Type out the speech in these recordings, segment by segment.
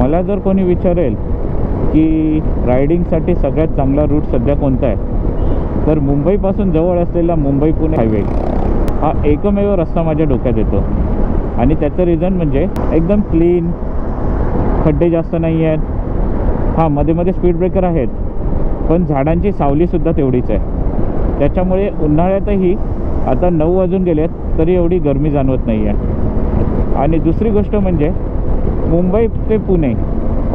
मला जर कोणी विचारेल की रायडिंगसाठी सगळ्यात चांगला रूट सध्या कोणता आहे तर मुंबईपासून जवळ असलेला मुंबई पुणे हायवे हा एकमेव रस्ता माझ्या डोक्यात येतो. आणि त्याचं रिझन म्हणजे एकदम क्लीन खड्डे जास्त नाही आहेत. हां मध्ये मध्ये स्पीड ब्रेकर आहेत पण झाडांची सावलीसुद्धा तेवढीच आहे. त्याच्यामुळे उन्हाळ्यातही आता नऊ वाजून गेलेत तरी एवढी गरमी जाणवत नाही आहे आणि दुसरी गोष्ट म्हणजे मुंबई ते पुणे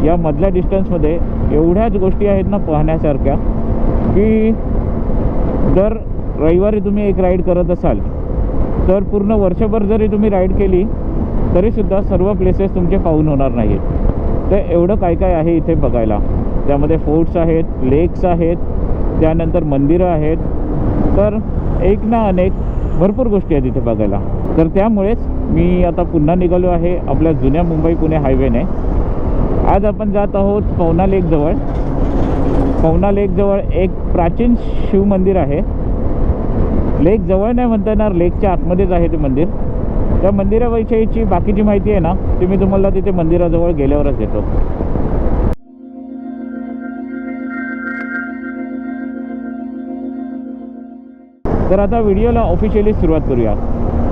या मधल्या डिस्टन्समध्ये एवढ्याच गोष्टी आहेत ना पाहण्यासारख्या की दर रविवारी तुम्ही एक राईड करत असाल तर पूर्ण वर्षभर जरी तुम्ही राईड केली तरीसुद्धा सर्व प्लेसेस तुमचे पाहून होणार नाही आहेत तर एवढं काय काय आहे इथे बघायला? त्यामध्ये फोर्ट्स आहेत लेक्स आहेत त्यानंतर मंदिरं आहेत. तर एक ना अनेक भरपूर गोष्टी आहेत इथे बघायला. तर त्यामुळेच मी आता पुन्हा निघालो आहे आपल्या जुन्या मुंबई पुणे हायवेने. आज आपण जात आहोत पवना लेकजवळ पवना लेकजवळ एक प्राचीन शिवमंदिर आहे. लेक जवळ नाही म्हणता येणार लेकच्या आतमध्येच आहे ते मंदिर. त्या मंदिराविषयीची बाकीची माहिती आहे ना ती मी तुम्हाला तिथे मंदिराजवळ गेल्यावरच देतो. तर आता व्हिडिओला ऑफिशियली सुरुवात करूया.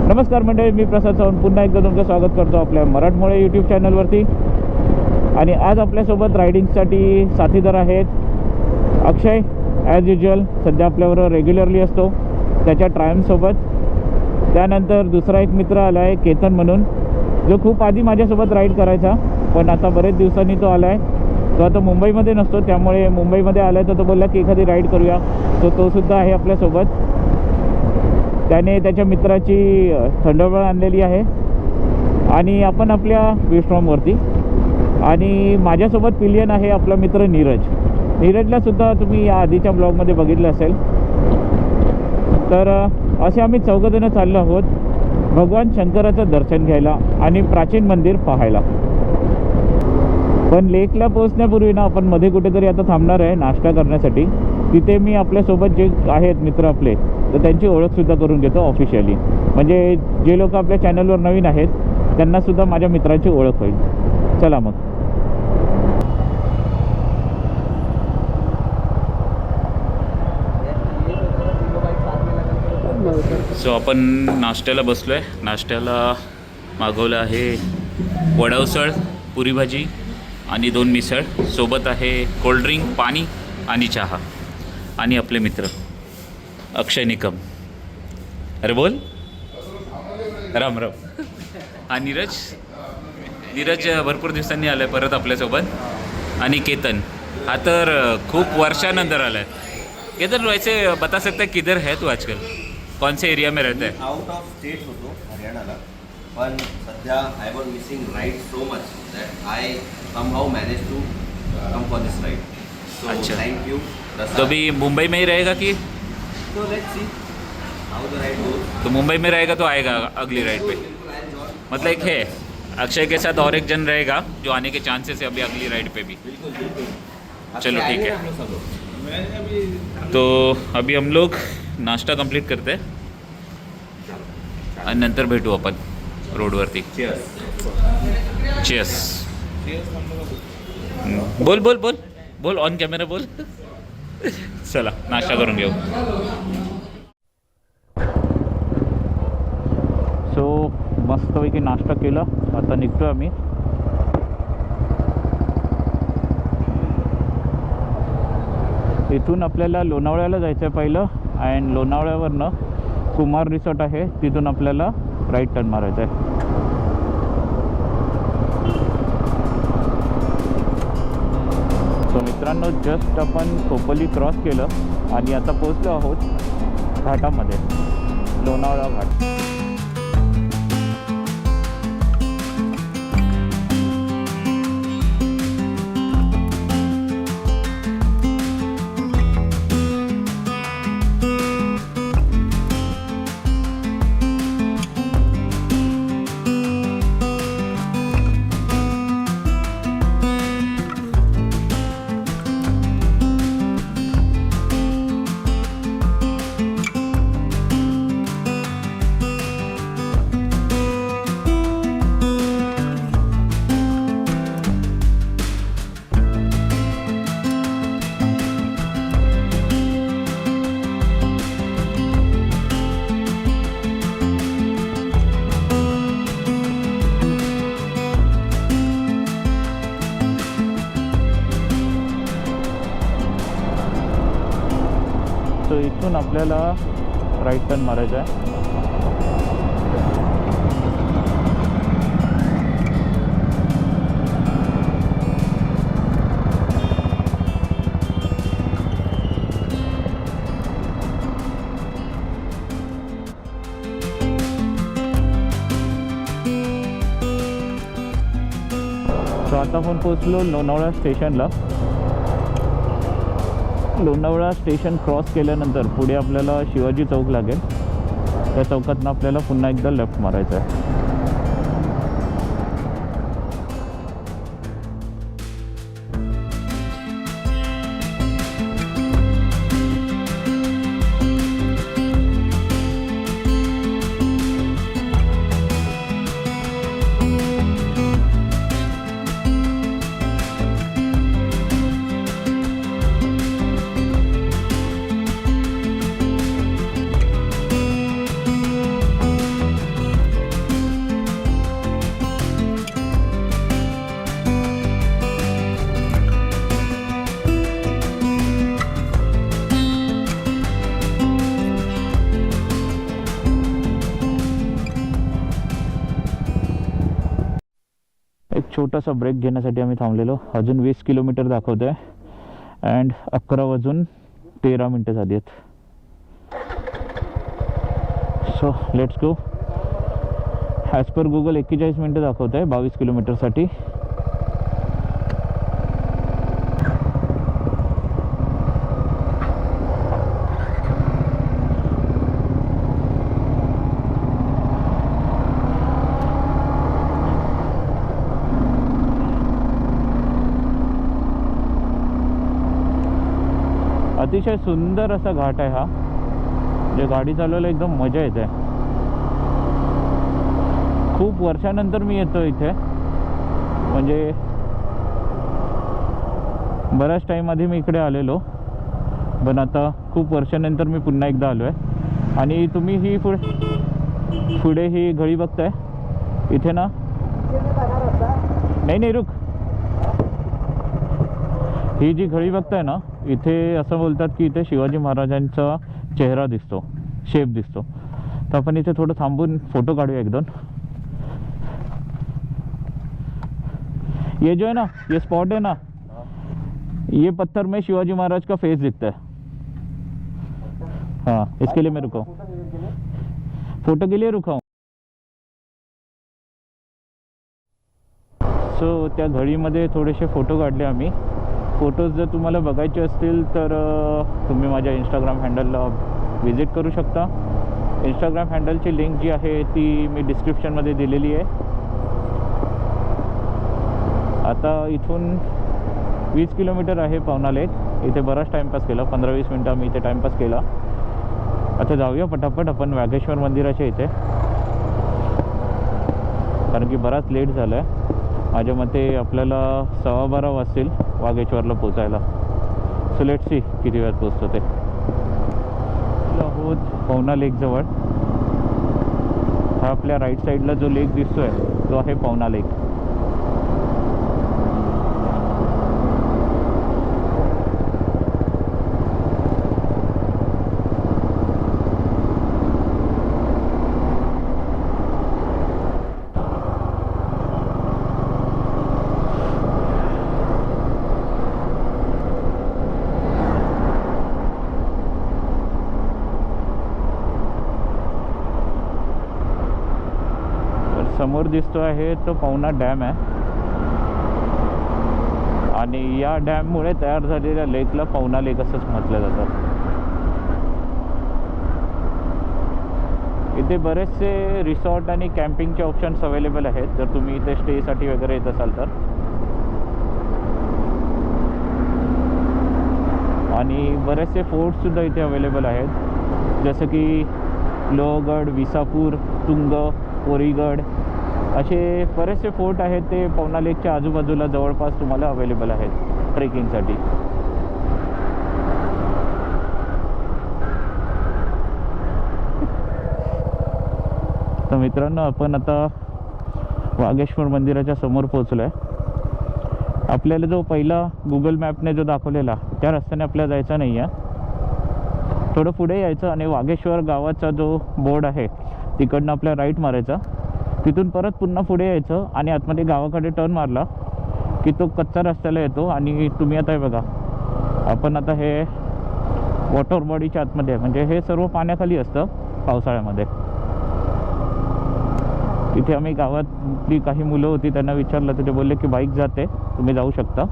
नमस्कार मंडळी मी प्रसाद चव्हाण पुन्हा एकदा तुमचं स्वागत करतो आपल्या मराठमोळे यूट्यूब चॅनलवरती आणि आज आपल्यासोबत रायडिंगसाठी साथीदार आहेत अक्षय ॲज युजल सध्या आपल्याबरोबर रेग्युलरली असतो. त्याच्या ट्रायमसोबत त्यानंतर दुसरा एक मित्र आला आहे केतन म्हणून. जो खूप आधी माझ्यासोबत राईड करायचा पण आता बरेच दिवसांनी तो आला आहे तो आता मुंबईमध्ये नसतो त्यामुळे मुंबईमध्ये आला आहे तर तो बोलला की एखादी राईड करूया. तो तोसुद्धा आहे आपल्यासोबत. त्याने त्याच्या मित्राची थंडबळ आणलेली आहे. आणि आपण आपल्या विश्रॉमवरती. आणि माझ्यासोबत पिलियन आहे आपला मित्र नीरज. नीरजला सुद्धा तुम्ही या आधीच्या ब्लॉगमध्ये बघितलं असेल. तर असे आम्ही चौघजणं चाललो आहोत. भगवान शंकराचं दर्शन घ्यायला आणि प्राचीन मंदिर पाहायला. पण लेकला पोहोचण्यापूर्वी ना आपण मध्ये कुठेतरी आता थांबणार आहे नाश्ता करण्यासाठी. तिथे मी आपल्यासोबत जे आहेत मित्र आपले तर त्यांची ओळखसुद्धा करून घेतो ऑफिशियली म्हणजे जे लोक आपल्या चॅनलवर नवीन आहेत त्यांनासुद्धा माझ्या मित्रांची ओळख होईल. चला मग. सो आपण नाश्त्याला बसलो आहे नाश्त्याला मागवलं आहे वडावसळ पुरी भाजी आणि दोन मिसळ. सोबत आहे कोल्ड्रिंक पाणी आणि चहा आणि आपले मित्र. अक्षय निकम. अरे बोल. राम राम. हा नीरज. नीरज भरपूर दिवसांनी आलं आहे परत आपल्यासोबत. आणि केतन. हा तर खूप वर्षानंतर आला आहे केतन वैसे बता सकता है किधर है तू आजकल? कौन से एरिया में रहता है? आउट ऑफ स्टेट होतो हरियाणाला. पण सध्या I was missing ride so much that I come how manage to come for this ride so अच्छा. थँक यू तो अभी मुंबई में ही रहेगा कि? So let's see how the ride goes तो मुंबई में रहेगा तो आएगा अगली राइड पे। मतलब एक है अक्षय के साथ और एक जन रहेगा जो आने के चांसेस है अभी अगली राइड पे भी। चलो, ठीक है. तो अभी हम लोग नाश्ता कंप्लीट करते हैं। आणि नंतर भेटू आपण रोडवरती। चेस बोल बोल बोल। बोल ऑन कॅमेरा बोल। चला नाश्ता करून घेऊ. सो मस्तपैकी नाश्ता केला. आता निघतो आम्ही. इथून आपल्याला लोणावळ्याला जायचं आहे पहिलं अँड लोणावळ्यावरनं कुमार रिसॉर्ट आहे. तिथून आपल्याला राईट टर्न मारायचं आहे मित्रांनो जस्ट आपण खोपोली क्रॉस केलं आणि आता पोचलो आहोत घाटामध्ये लोणावळा घाट. आपल्याला राईट टर्न मारायचा आहे. आता आपण पोचलो लोणावळा स्टेशनला लोणावळा स्टेशन क्रॉस केल्यानंतर पुढे आपल्याला शिवाजी चौक लागेल. त्या चौकातनं आपल्याला पुन्हा एकदा लेफ्ट मारायचं आहे. छोटासा ब्रेक घेण्यासाठी आम्ही थांबलेलो. अजून वीस किलोमीटर दाखवतो आहे अँड अकरा वाजून तेरा मिनटं झाली आहेत. So let's go as per Google एक्केचाळीस मिनटं दाखवत आहे बावीस किलोमीटरसाठी. अतिशय सुंदर असा घाट आहे हा. म्हणजे गाडी चालवायला एकदम मजा येते. खूप वर्षानंतर मी येतो इथे. म्हणजे बऱ्याच टाईम आधी मी इकडे आलेलो. पण आता खूप वर्षानंतर मी पुन्हा एकदा आलो आहे आणि तुम्ही ही पुढे पुढे ही घडी बघताय. इथे ना? नाही नाही रुख ही जी घडी बघताय ना इथे असं बोलतात की इथे शिवाजी महाराजांचा चेहरा दिसतो शेप दिसतो. तर आपण इथे थोडं थांबून फोटो काढूया एक दोन. ये जो है ना ये स्पॉट है ना ये पत्थर में शिवाजी महाराज का फेस दिखता है। हाँ इसके लिए मैं रुका हूँ। फोटो के लिए रुका हूँ। सो त्या घडीमध्ये थोडेसे फोटो काढले आम्ही. फोटोज जर तुम्हाला बघायचे असतील तर तुम्ही माझ्या इंस्टाग्राम हँडलला व्हिजिट करू शकता. इंस्टाग्राम हँडलची लिंक जी आहे ती मी डिस्क्रिप्शनमध्ये दिलेली आहे. आता इथून वीस किलोमीटर आहे पवना लेक. इथे बराच टाईमपास केला पंधरा वीस मिनटं आम्ही इथे टाईमपास केला. आता जाऊया पटापट आपण वाघेश्वर मंदिराच्या इथे. कारण की बराच लेट झाला आहे माझ्या मते आपल्याला सव्वा बारा वाजतील. वागेश्वरला पोचायला सो लेट सी किती वेळात पोचतो ते. होत पवना लेकजवळ हा आपल्या राईट साईडला जो लेक दिसतोय तो आहे पवना लेक तर समोर दिसतो आहे तो पवना डॅम आहे. आणि या डॅममुळे तयार झालेल्या लेकला पवना लेक असंच म्हटलं जातं. इथे बरेचसे रिसॉर्ट आणि कॅम्पिंगचे ऑप्शन्स अवेलेबल आहेत. जर तुम्ही इथे स्टेसाठी वगैरे येत असाल तर. आणि बरेचसे फोर्टसुद्धा इथे अवेलेबल आहेत. जसं की लोहगड विसापूर तुंग कोरीगड असे बरेचसे फोर्ट आहेत ते पवना लेकच्या आजूबाजूला जवळपास तुम्हाला अवेलेबल आहेत ट्रेकिंगसाठी तर मित्रांनो आपण आता वाघेश्वर मंदिराच्या समोर पोचलो आहे आपल्याला जो पहिला गुगल मॅपने जो दाखवलेला त्या रस्त्याने आपल्याला जायचा नाही आहे थोडं पुढे यायचं आणि वागेश्वर गावाचा जो बोर्ड आहे तिकडनं आपल्या राईट मारायचा. तिथून परत पुन्हा पुढे यायचं आणि आतमध्ये गावाकडे टर्न मारला की तो कच्चा रस्त्याला येतो आणि तुम्ही आता हे बघा आपण आता हे वॉटर बॉडीच्या आतमध्ये आहे म्हणजे हे सर्व पाण्याखाली असतं पावसाळ्यामध्ये. तिथे आम्ही गावातली काही मुलं होती त्यांना विचारलं तर ते बोलले की बाईक जाते तुम्ही जाऊ शकता.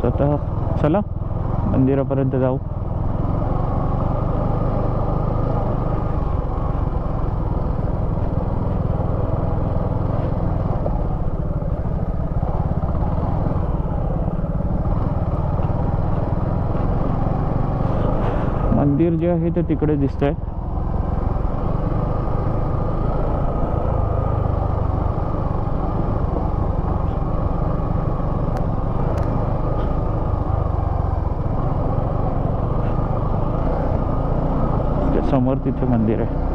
स्वतः चला मंदिरापर्यंत जाऊ मंदिर जे आहे ते तिकडे दिसतंय. त्या समोर तिथे मंदिर आहे.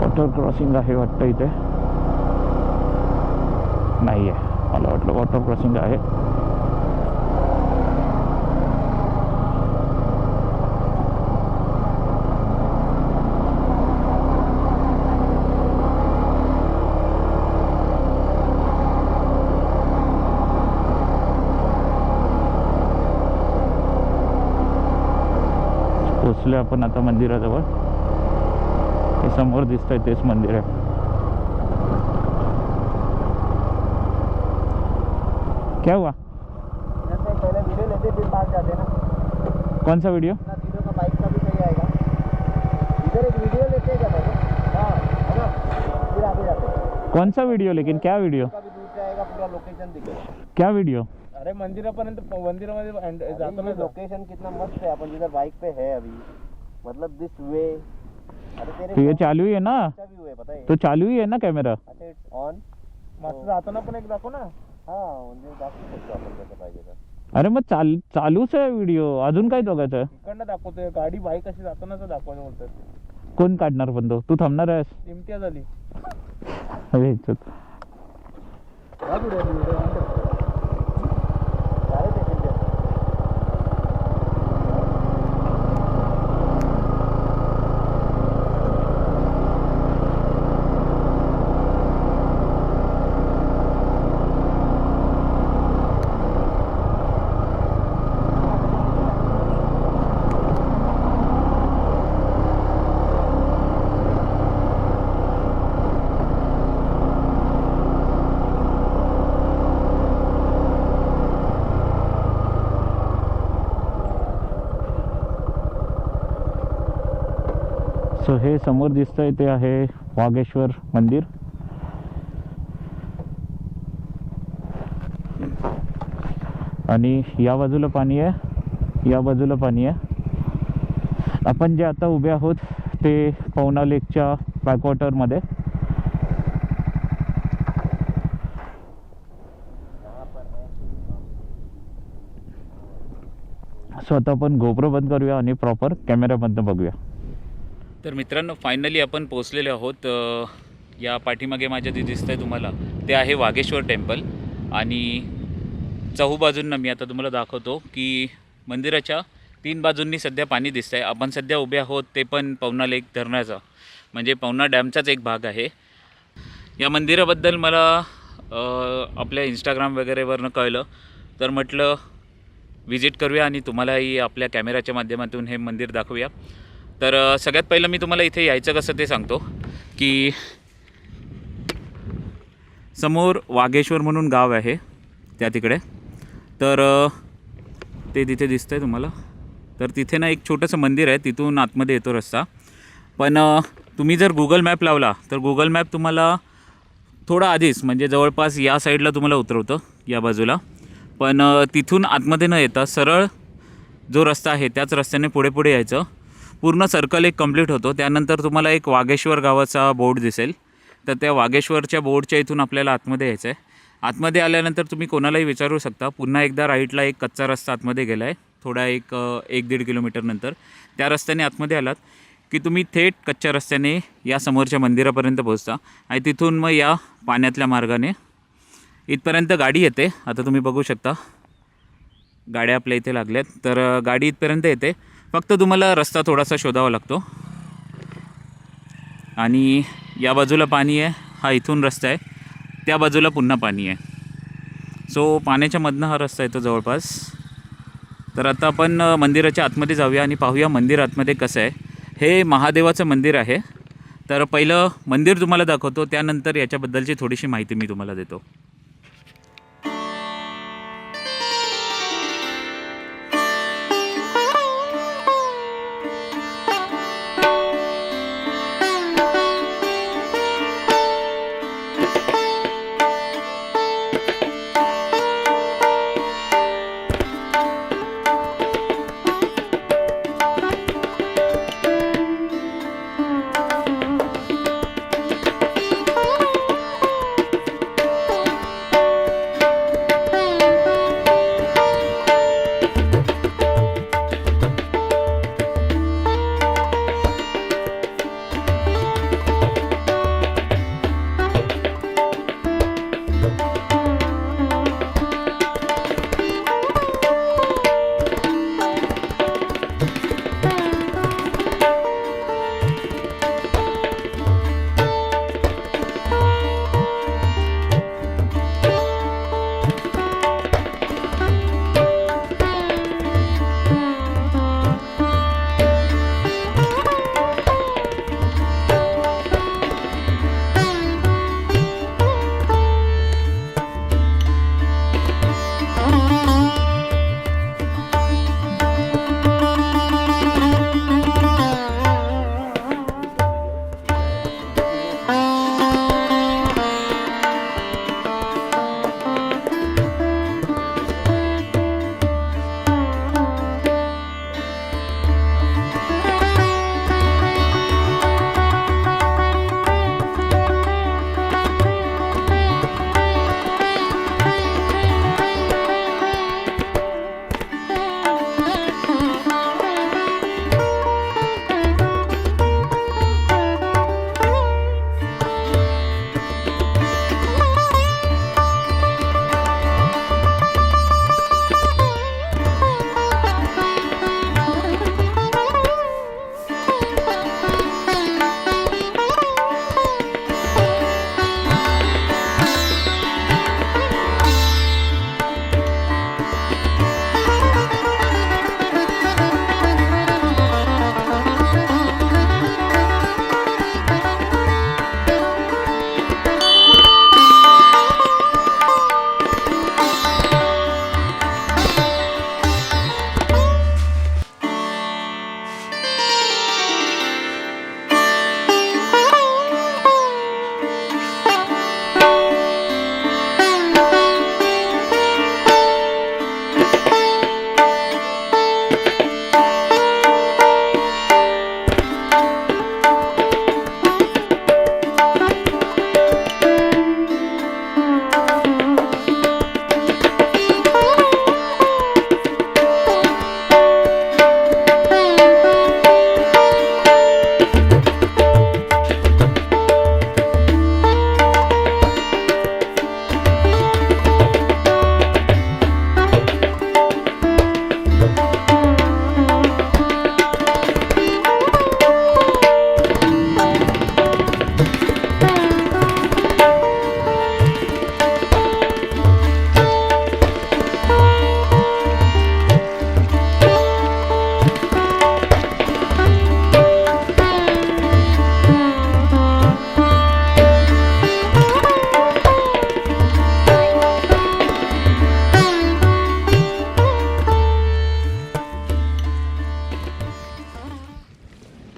वॉटर क्रॉसिंग आहे वाटतं इथे. नाही आहे मला वाटलं वॉटर क्रॉसिंग आहे. पोचलो आपण आता मंदिराजवळ. हे समोर दिसतंय तेच मंदिर आहे. क्या हुआ? पहले वीडियो लेते फिर पास जाते ना कौन सा वीडियो का बाइक का भी सही आएगा इधर एक वीडियो लेते क्या पहले हाँ है ना फिर आगे जाते कौन सा वीडियो लेकिन क्या वीडियो का भी दूर से आएगा पूरा लोकेशन दिखेगा क्या वीडियो अरे मंदिरापर्यंत मंदिरामध्ये एंड- जातो ना लोकेशन कितना मस्त है अपन जिधर बाइक पे है अभी। मतलब दिस वे अरे तेरे तो ये चालू ही है ना? है पता है। तो चालू ही है ना कैमरा अच्छा ऑन मस्त जाताना पण एक दाखव ना। हा म्हणजे दाखवू शकतो आपण कसं पाहिजे तर. अरे मग चाल चालूच आहे व्हिडिओ. अजून काय बघायचं? आहे? इकडनं दाखवतोय. गाडी बाईक कशी जातानाच दाखवायचं बोलतात कोण काढणार पण तो तू थांबणार आहेस? इम्तियाज झाली अरे. सारे सो हे समोर दिसतंय ते आहे वाघेश्वर मंदिर. आणि या बाजूला पाणी आहे या बाजूला पाणी आहे. आपण जे आता उभे आहोत ते पवना लेकच्या बॅकवॉटरमध्ये. सो आता आपण गोप्रो बंद करूया आणि प्रॉपर कॅमेरामधनं बघूया. तर मित्रांनो फायनली आपण पोचलेले आहोत या पाठीमागे माझ्या जे दिसतं आहे तुम्हाला ते आहे वाघेश्वर टेम्पल आणि चहूबाजूंना मी आता तुम्हाला दाखवतो की मंदिराच्या तीन बाजूंनी सध्या पाणी दिसतं आहे आपण सध्या उभे आहोत ते पण पवना लेक धरणाचा म्हणजे पवना डॅमचाच एक भाग आहे. या मंदिराबद्दल मला आपल्या इंस्टाग्राम वगैरेवरनं कळलं तर म्हटलं व्हिजिट करूया आणि तुम्हालाही आपल्या कॅमेऱ्याच्या माध्यमातून हे मंदिर दाखवूया. तर सगळ्यात पहिलं मी तुम्हाला इथे यायचं कसं ते सांगतो की समोर वाघेश्वर म्हणून गाव आहे त्या तिकडे. तर ते तिथे दिसतं आहे तुम्हाला. तर तिथे ना एक छोटंसं मंदिर आहे तिथून आतमध्ये येतो रस्ता. पण तुम्ही जर गुगल मॅप लावला तर गुगल मॅप तुम्हाला थोडं आधीच म्हणजे जवळपास या साईडला तुम्हाला उतरवतं या बाजूला. पण तिथून आतमध्ये न येता सरळ जो रस्ता आहे त्याच रस्त्याने पुढे पुढे यायचं. पूर्ण सर्कल एक कंप्लीट होतो. त्यानंतर तुम्हाला एक वागेश्वर गावाचा बोर्ड दिसेल. तर त्या वागेश्वरच्या बोर्डच्या इथून आपल्याला आतमध्ये यायचं आहे आतमध्ये आल्यानंतर तुम्ही कोणालाही विचारू शकता. पुन्हा एकदा राईटला एक कच्चा रस्ता आतमध्ये गेला आहे थोडा एक एक दीड किलोमीटरनंतर त्या रस्त्याने आतमध्ये आलात की तुम्ही थेट कच्च्या रस्त्याने या समोरच्या मंदिरापर्यंत पोहोचता. आणि तिथून मग या पाण्यातल्या मार्गाने इथपर्यंत गाडी येते. आता तुम्ही बघू शकता. गाड्या आपल्या इथे लागल्यात. तर गाडी इथपर्यंत येते. फक्त तुम्हाला रस्ता थोडासा शोधावा लागतो. आणि या बाजूला पाणी आहे. हा इथून रस्ता आहे. त्या बाजूला पुन्हा पाणी आहे. सो पाण्याच्या मधनं हा रस्ता येतो जवळपास. तर आता आपण मंदिराच्या आतमध्ये जाऊया आणि पाहूया मंदिर आतमध्ये कसं आहे. हे महादेवाचं मंदिर आहे. तर पहिलं मंदिर तुम्हाला दाखवतो. त्यानंतर याच्याबद्दलची थोडीशी माहिती मी तुम्हाला देतो.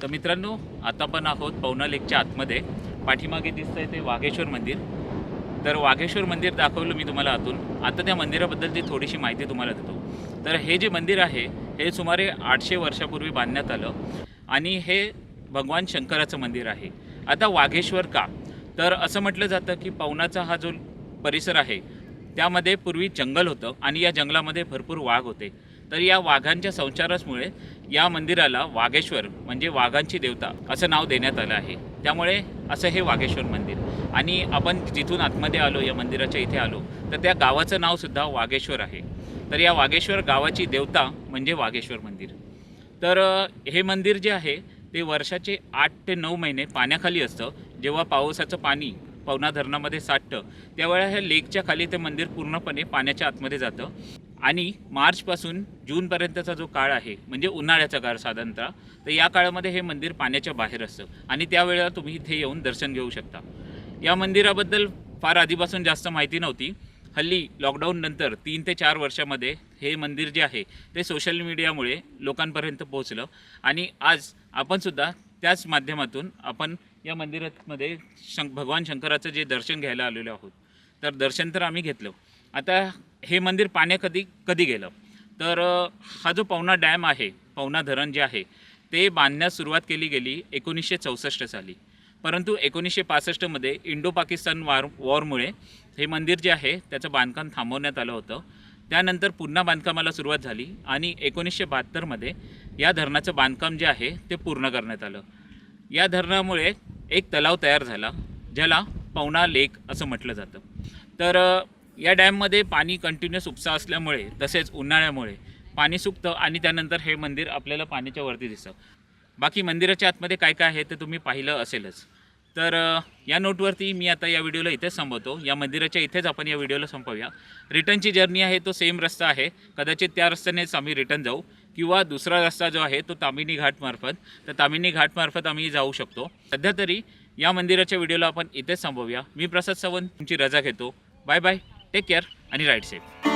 तर मित्रांनो आता पण आहोत पवना लेकच्या आतमध्ये. पाठीमागे दिसतं आहे ते वाघेश्वर मंदिर. तर वाघेश्वर मंदिर दाखवलं मी तुम्हाला आतून. आता त्या मंदिराबद्दलची थोडीशी माहिती तुम्हाला देतो. तर हे जे मंदिर आहे हे सुमारे आठशे वर्षापूर्वी बांधण्यात आलं आणि हे भगवान शंकराचं मंदिर आहे. आता वाघेश्वर का? तर असं म्हटलं जातं की पवनाचा हा जो परिसर आहे त्यामध्ये पूर्वी जंगल होतं आणि या जंगलामध्ये भरपूर वाघ होते. तर या वाघांच्या संचारासमुळे या मंदिराला वाघेश्वर म्हणजे वाघांची देवता असं नाव देण्यात आलं आहे. त्यामुळे असं हे वाघेश्वर मंदिर. आणि आपण जिथून आतमध्ये आलो या मंदिराच्या इथे आलो तर त्या गावाचं नावसुद्धा वाघेश्वर आहे. तर या वाघेश्वर गावाची देवता म्हणजे वाघेश्वर मंदिर. तर हे मंदिर जे आहे ते वर्षाचे आठ ते नऊ महिने पाण्याखाली असतं. जेव्हा पावसाचं पाणी पवना धरणामध्ये साठतं त्यावेळेला ह्या लेकच्या खाली ते मंदिर पूर्णपणे पाण्याच्या आतमध्ये जातं. आणि मार्चपासून जूनपर्यंतचा जो काळ आहे म्हणजे उन्हाळ्याचा काळ साधारणतः तर या काळामध्ये हे मंदिर पाण्याच्या बाहेर असतं. आणि त्यावेळेला तुम्ही इथे येऊन दर्शन घेऊ शकता. या मंदिराबद्दल फार आधीपासून जास्त माहिती नव्हती. हल्ली लॉकडाऊन नंतर तीन ते चार वर्षामध्ये हे मंदिर जे आहे ते सोशल मीडियामुळे लोकांपर्यंत पोहोचलं. आणि आज आपण सुद्धा त्याच माध्यमातून आपण या मंदिरामध्ये शं भगवान शंकराचं जे दर्शन घ्यायला आलेलो आहोत तर दर्शन तर आम्ही घेतलं. आता हे मंदिर पाण्या कधी कधी गेलं? तर हा जो पवना डॅम आहे पवना धरण जे आहे ते बांधण्यास सुरुवात केली गेली एकोणीसशे चौसष्ट साली. परंतु एकोणीसशे पासष्टमध्ये इंडो पाकिस्तान वार वॉरमुळे हे मंदिर जे आहे त्याचं बांधकाम थांबवण्यात आलं होतं. त्यानंतर पुन्हा बांधकामाला सुरुवात झाली आणि एकोणीसशे बहात्तरमध्ये या धरणाचं बांधकाम जे आहे ते पूर्ण करण्यात आलं. या धरणामुळे एक तलाव तयार झाला ज्याला पवना लेक असं म्हटलं जातं. तर या डॅममध्ये पाणी कंटिन्युअस उपसा असल्यामुळे तसेच उन्हाळ्यामुळे पाणी सुकतं आणि त्यानंतर हे मंदिर आपल्याला पाण्याच्या वरती दिसतं. बाकी मंदिराच्या आतमध्ये काय काय आहे ते तुम्ही पाहिलं असेलच. तर या नोटवरती मी आता या व्हिडिओला इथेच संपवतो या मंदिराच्या इथेच आपण या व्हिडिओला संपवूया. रिटर्नची जर्नी आहे तो सेम रस्ता आहे. कदाचित त्या रस्त्यानेच आम्ही रिटर्न जाऊ किंवा दुसरा रस्ता जो आहे तो तामिनी घाटमार्फत तर तामिनी घाटमार्फत आम्ही जाऊ शकतो. सध्या तरी या मंदिराच्या व्हिडिओला आपण इथेच संपवूया मी प्रसाद सवन तुमची रजा घेतो. Bye bye. टेक केअर आणि राईट सेफ.